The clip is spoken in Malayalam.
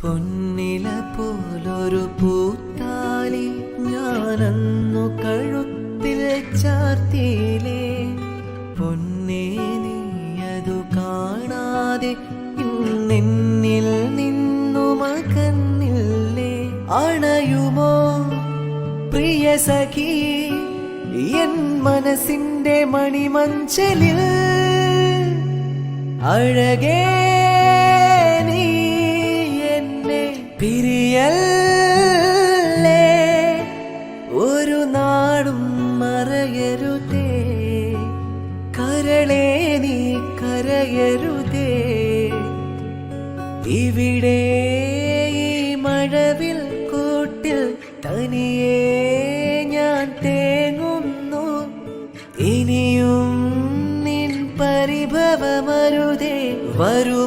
പൊന്നില പോലൊരു പൂത്താലി ഞാനന്നു കഴുത്തിൽ ചാർത്തിയിലേ. പൊന്നേ നീയതു കാണാതെ ഇന്നെന്നിൽ നിന്നു മകന്നില്ലേ അണയുമോ പ്രിയ സഖി എൻ മനസ്സിന്റെ മണിമഞ്ചലിൽ അഴകേ പിരിയല്ലേ ഒരു നാടും മറയരുതേ. കരളേ നീ കരയരുതേ. ഇവിടെ ഈ മഴവിൽ കൂട്ടിൽ തനിയെ ഞാൻ തേങ്ങുന്നു. ഇനിയും നിൻ പരിഭവമരുതേ. വരൂ